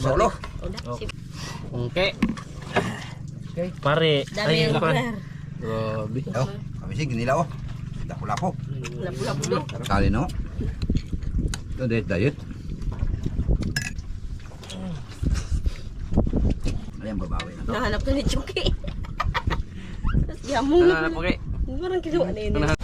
Kamising, nilala na to sa ulo. Okay. Pare, Dami yung lugar. Grabe. Oh, kamising, nila oh. Lapo-lapo. Lapu-lapu. Kali no. Ito, diet, diet. Ayan, babawi na to. Nahanap ka ni Chucky. Tapos yamong. Ano na po kay? Parang kinuha na yun.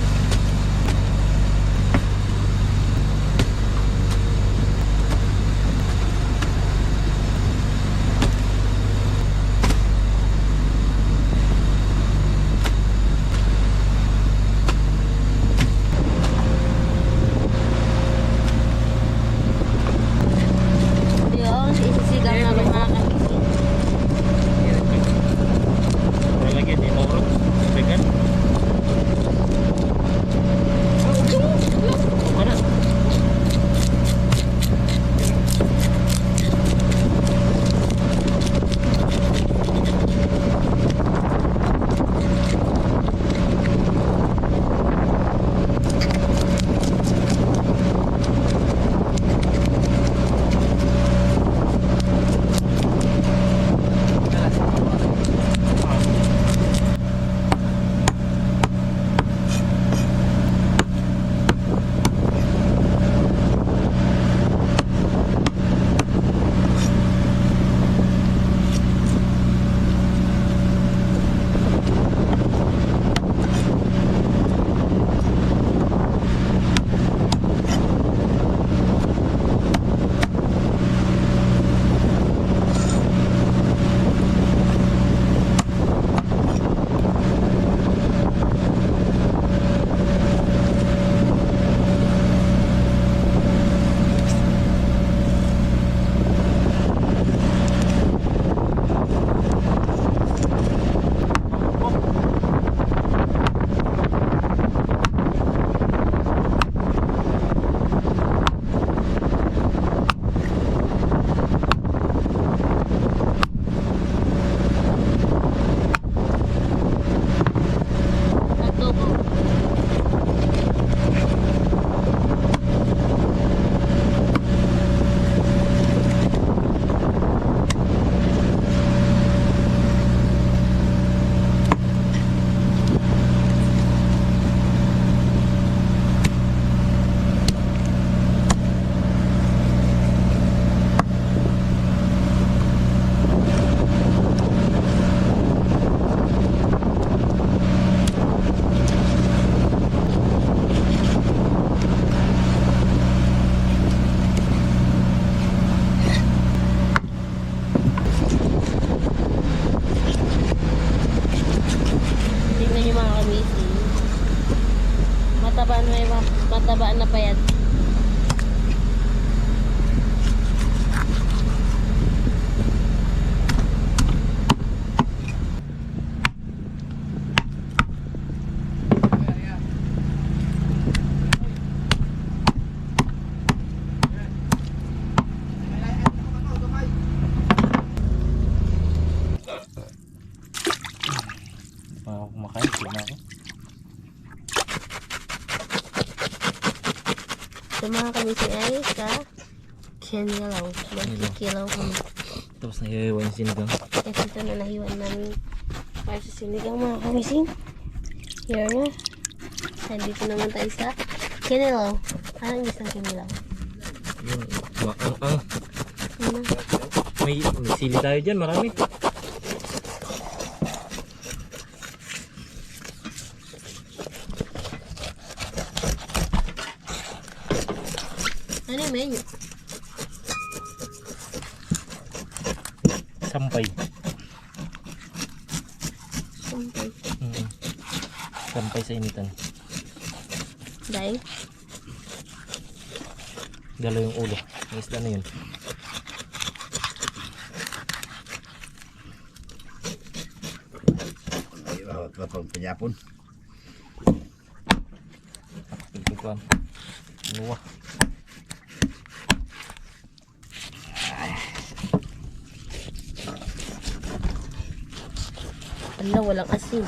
Kinilaw. Magkikilaw kami. Tapos nahihiwa yung sinigang. Kasi ito na nahiwan namin para sa sinigang mga kamising. Here na. Nandito naman tayo sa kinilaw. Anong isang kinilaw? Yung maang-ang. Ano? May, may sili tayo dyan, marami. Ano yung menu? Sampay. Sampay. Mm. Sampay sa initan. Dahil? Dalo yung ulo. Ang isda na yun. Kapag panyapon. Nuwa. Ala, walang asin.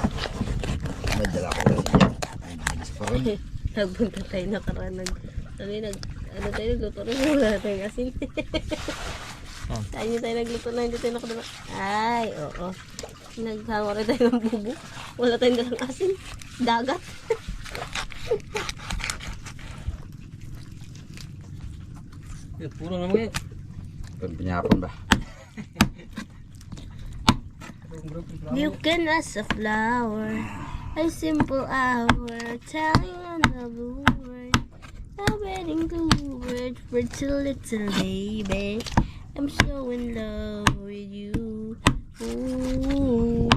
May dala ko lang yan. Ay, nagis pa rin. Nagpunta tayo nakaraan. Nag, ano yun, nag, ano tayo nagluto na wala na tayong asin. Oh. Tayo tayo nagluto na hindi tayo nakadala. Ay, oo. Naghango rin tayo ng bubo. Wala tayong dalang asin. Dagat. Eh, puro naman yun. Kan penyapon ba? You can ask a flower, a simple hour, telling another word, a wedding bluebird for two little baby. I'm so in love with you. Ooh.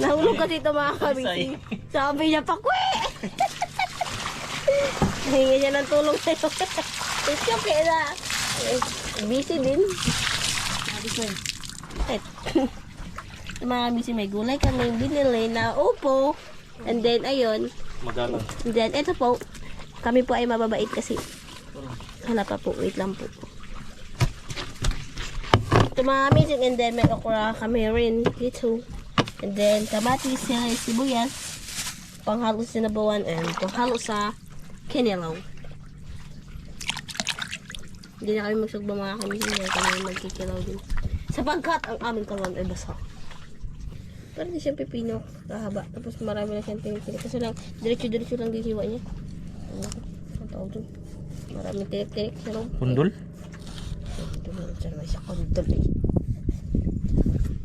Nahulog ka dito mga kabising. Sabi niya, pakwe! Nahinga niya ng tulong sa'yo. It's okay na. Busy din. Sabi ko, Sa mga busy may gulay kami binili na upo. And then, ayun. Magalang. And then, eto po. Kami po ay mababait kasi. Hala pa po. Wait lang po. Ito mga. And then, may okra kami rin dito. And then, kamatis, sili, sibuyas. Panghalo sa nabawan and panghalo sa kinilaw. Hindi na kami magsugba mga kami. Hindi kami magkikilaw din. Sapagkat ang aming kalon ay basa. Pero di siya pipino. Kahaba. Tapos marami na siyang tinik-tinik. Kasi lang, diretso-diretso lang din hiwa niya. Ano? Ang tawag dun? Maraming tinik-tinik sa loob. Pundol? Ito na siya naman siya kondol eh.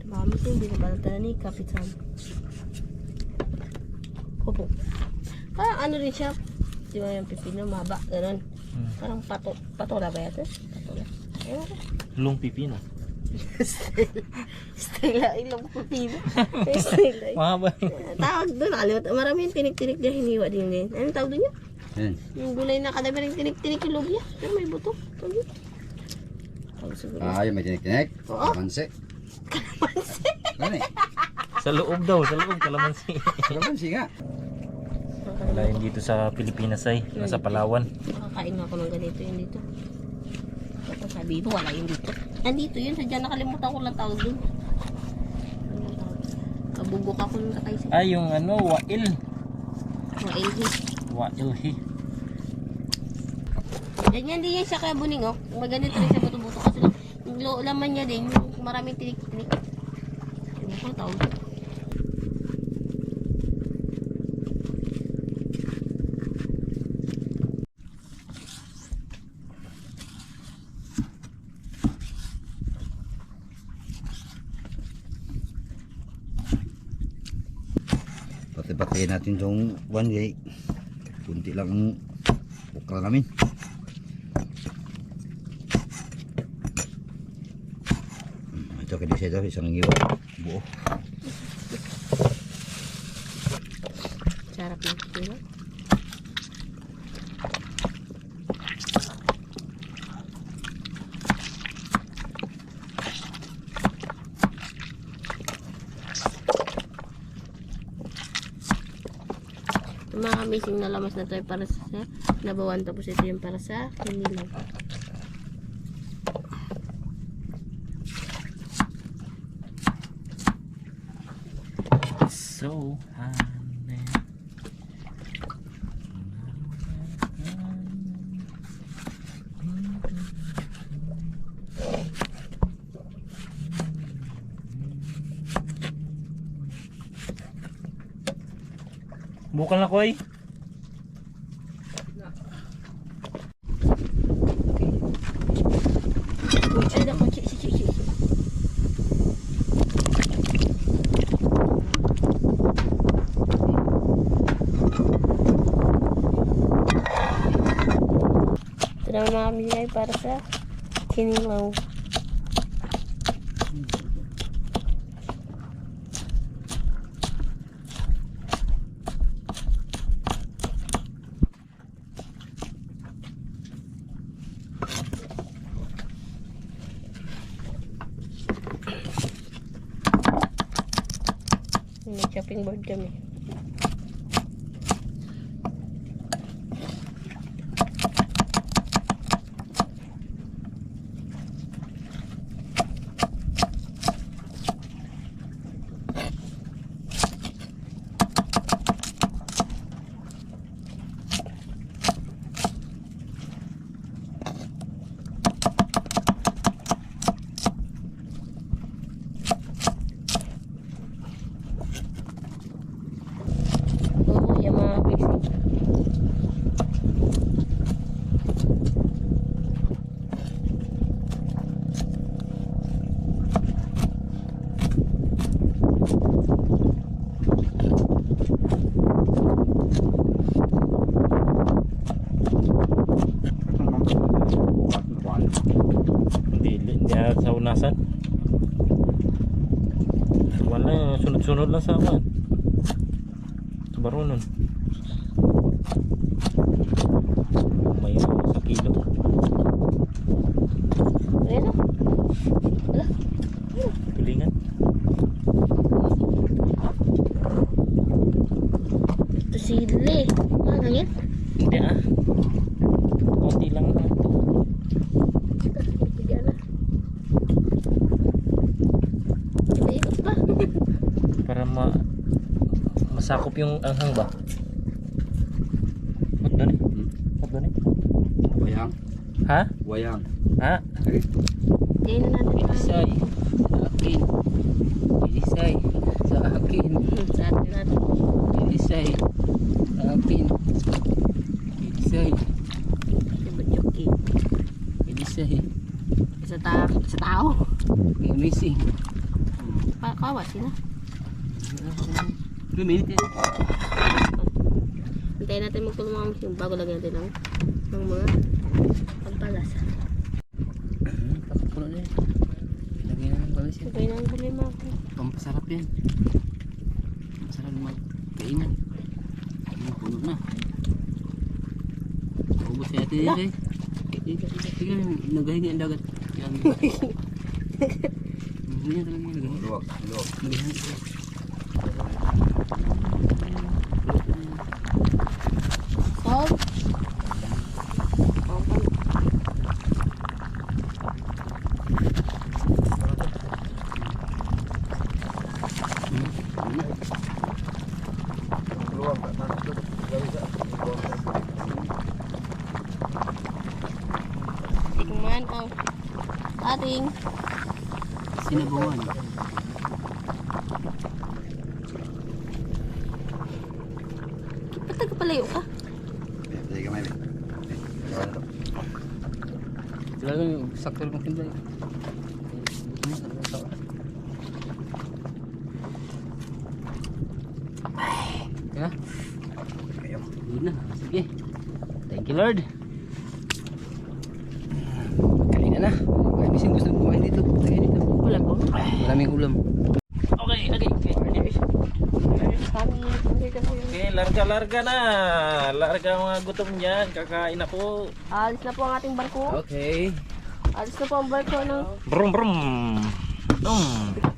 Mami siya hindi na balanta ni Kapitan. Opo. Parang ano rin siya. Di ba yung pipino, mahaba, ganun. Hmm. Parang pato, patola ba yata? Patola. Ewan ko. Lung pipino. Stella, ilang pipino. Stella. Mahaba. Tawag doon, nakalimutan. Maraming tinik-tinik dyan, hiniwa din din. Anong tawag doon yun? Yan. Yung gulay na kadami rin tinik-tinik yung lobya. Pero may buto. Tawag yun. Tawag siguro. Ah, yung may tinik-tinik. Oo. Kalamansi. Gani. Sa loob daw, sa loob, kalamansi. Kalamansi nga. Wala yun dito sa Pilipinas ay, nasa Palawan. Nakakain nga ako ng ganito yun dito. Ito sabi mo, wala yun dito. Nandito yun, sadya nakalimutan ko lang tawag dun. Kabugok ako nung katay sa Ay, yung ano, wail. mga LG. Wailhi. Ganyan din yan siya kaya buning oh. Maganito rin siya buto-buto kasi laman niya din, yung maraming tinik-tinik. Ano ko tawag dun? Pati-pati natin itong one day. Kunti lang ang ukra namin. Hmm, Ito kaya ito, isang iwa. Buo. Sarap ng pipino. Yung mga amazing na lamas na to para sa nabawan tapos ito yung para sa kinilaw. So, honey. Bukal na ko. Uy, ay naku, chi, chi, chi, chi. Ito naman mga kamigay para sa kinilaw. May chopping board kami. Lang sa akin. Sa barunon. May sa kilo. Ayan o. Wala. Tulingan. Ito sili. Ah, ganyan? Hindi ah. Kunti lang na ito. Sige na. Ikot pa. Para ma masakop yung anghang ba? Ba't doon eh? Ba't doon eh? Wayang. Ha? Wayang. Ha? Diyan na natin. Ilisay. Sa akin. Ilisay. Sa akin. Sa atin natin. Ilisay. Sa akin. Bajoki. Ilisay. Sa, ta sa tao. Missing. Pa kawa sila. Luminit yan. Hintayin natin magtulo mga museum bago lagyan natin ng, ng mga pampalasa. Pakapulo na yan. Lagyan na ng balis yan. Okay na ang huli mga ko. Pampasarap yan. Masarap magkainan. Ano, puno na. Ubus kaya natin yan eh. Tignan, nagahingi ang dagat. Yan. Ganyan talaga yan, nagahingi. Luwag. Luwag. Nagahingi. Salt. Pampal. Tikman ang ating Sinabawan. Ba't nagpalayo ka? Sige kamay. Wala to. Talaga yung sakto lang timbla eh. Kaya? Kayo. Sige. Thank you Lord. Kain na na. May bising gusto ko kumain dito. Tagay dito. Wala ko. Maraming ulam. Okay, okay. okay. Kami, hindi ka po yung... Okay, larga-larga na. Larga ang mga gutom dyan. Kakain ako. Alis na po ang ating barko. Okay. Alis na po ang barko ng... Brum brum. Um.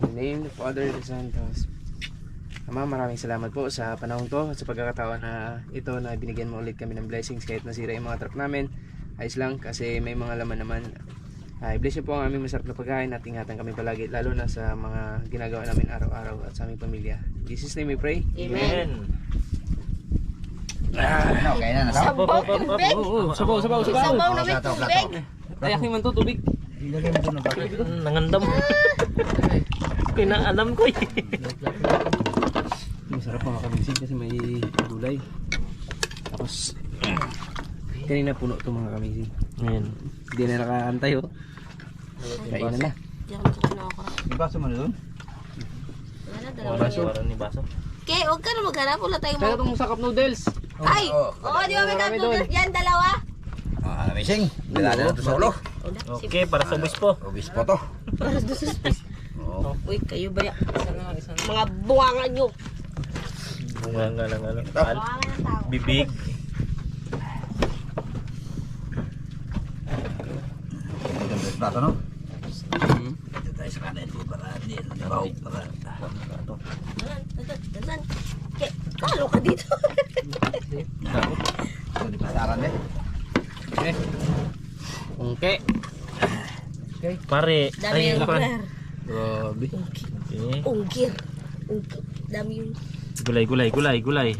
In the name of the Father and the Son and the Holy Spirit. Ama, maraming salamat po sa panahon to at sa pagkakataon na ito na binigyan mo ulit kami ng blessings kahit nasira yung mga truck namin. Ayos lang kasi may mga laman naman. Ay, bless niyo po ang aming masarap na pagkain at ingatan kami palagi lalo na sa mga ginagawa namin araw-araw at sa aming pamilya. In Jesus name we pray. Amen. Ano, kaya na na to? Sabaw tubig! Sabaw, sabaw, sabaw. Sabaw na may tubig! Ay, aking man to, tubig. Ilagay mo doon ng bakit. Mm, Nangandam. Kinaalam ko eh. Masarap mga kamisig kasi may gulay. Tapos, kanina puno itong mga kamisig. Ngayon. Hindi na nakaantay oh. Kain na na. May baso mo na doon? Wala na, dalawa. Parang ni baso. Okay, huwag ka na maghanap. Wala tayong Kaya mga... itong sakap noodles. Ay! Oo. Oo, di ba may noodles dyan? Dalawa? Ah, amazing. Dala na to sa ulo. Okay, para sa obispo. Obispo to. Para doon sa space. Oo. Uy, kayo ba yan? Mga buwanga nyo. Bunga nga lang ano. Ito. Al- Buwanga ng tao. Bibig. Ito ang plato, no? Dito tayo sa kanan po para hindi nabaw. Para Dalan, dalan, dalan. Okay, talo ka dito. Ito di pasaran eh. Ungke. Pare. Dami Ay, yung gulay. Grabe. Okay. Ungkir. Ungkir. Dami yung... Gulay, gulay, gulay, gulay.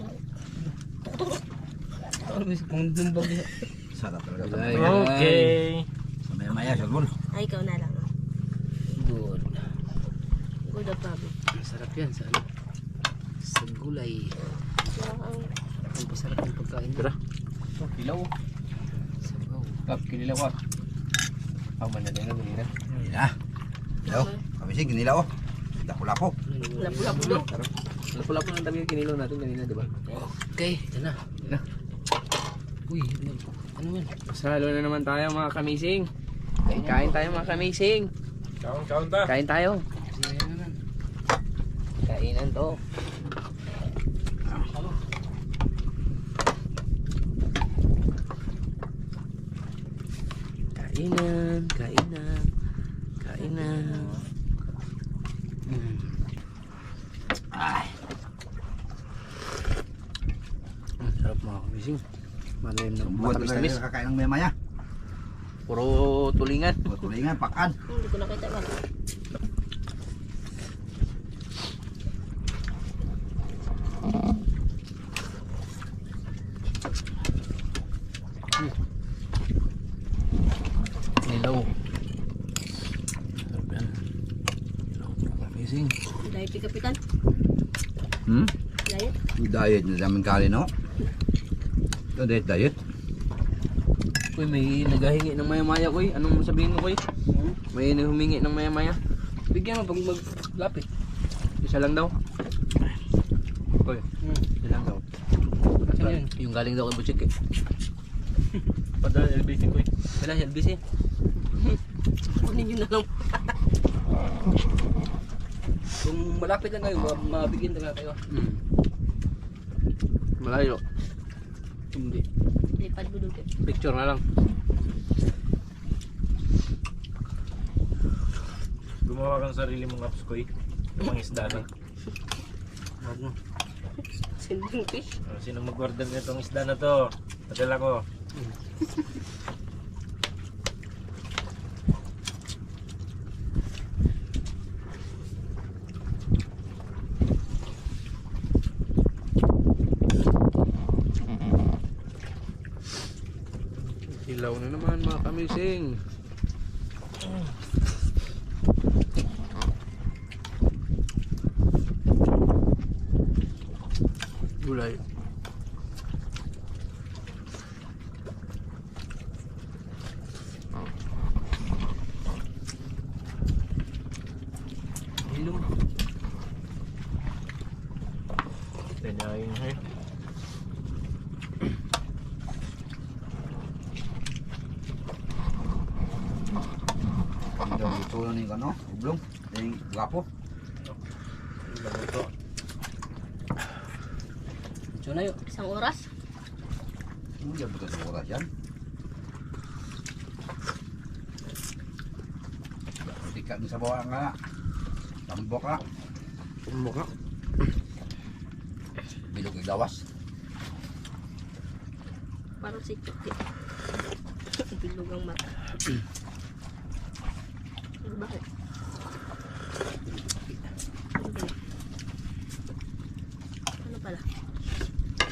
Sarap talaga. Ay, Okay. Sa maya maya, salbol. Ay, ikaw na lang. ah. Good. Good of Bobby. Masarap yan sa ano. Sa gulay. Wow. Ang pasarap ng pagkain. Tara. Kilaw. Sabaw. Kap, kinilaw ah. Ako man na din na ganina. Hindi na. Hello. Amazing, ginila oh. Lapo-lapo. Lapu-lapu. Lapo-lapo ng tabi yung kinilaw natin kanina, di ba? Okay, ito na. Ito na. Uy, ano, ano man? Masalo na naman tayo mga kamising. Kain tayo mga kamising. Kaon, kaon ta. Kain tayo. Kain Kainan to. Kainan, kainan, kainan. Mm. Ay. Ang sarap mga kamising. Malalim na Buwan matamis talaga tamis. yung kakain ng maya-maya. Puro tulingan. Tulingan, pakan. Hindi ko nakita ba? Nilaw. Sarap yan. Nilaw mga kamising. Diet ni Kapitan. Hmm? Diet. Diet na daming kanin, no? Ito, diet, diet. Uy, may naghahingi ng maya-maya, uy. Anong sabihin mo, uy? May humingi ng maya-maya. Bigyan mo pag maglapit. Isa lang daw. Uy, isa lang daw. Ano yun? Yung galing daw kay Butchik eh. Padala LBC ko eh. Wala, LBC. Kunin nyo na lang. Kung malapit lang kayo, ma- mabigyan talaga kayo. Hmm. Malayo. Hindi. Lipad mo doon. Picture na lang. Gumawa kang sarili mong apps ko eh. Yung mga isda na. Huwag mo. Sending fish. Uh, sinong mag-order nitong isda na to? Padala ko. Ilaw na kamising. Gulay. Hilong. Tanyayin eh. Hindi daw ito na yung ano, ublong. Yung gwapo. Ilang ito. Ito na yun. Isang oras. Hindi ba ito oras yan? Tika ni sa bawang ka. Tambok ka. Tumbok ka. Bilog igawas. Parang si Chucky. Bilog ang mata. Ano bakit? Ano ba? Ano pala?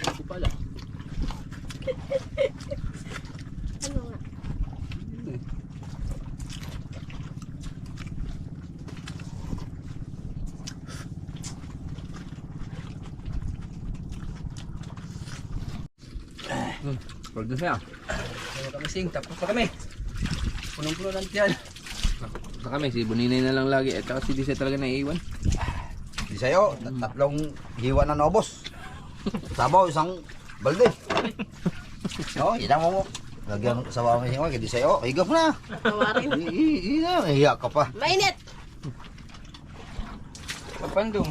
Ako pala. Ano nga? Pwede siya. Mga kamising, tapos pa kami. Punong-puno ng tiyan. Sa kami, si Buninay na lang lagi. At saka si Disa talaga naiiwan. Di sa'yo, tat- tatlong hiwa na naubos. Sabaw, isang balde. No, yan mo mo. Lagyan sa bawang hiwa, kaya di sa'yo, higap na. Tawarin. I- i- i- Hiya ka pa. Mainit! Pagpandong.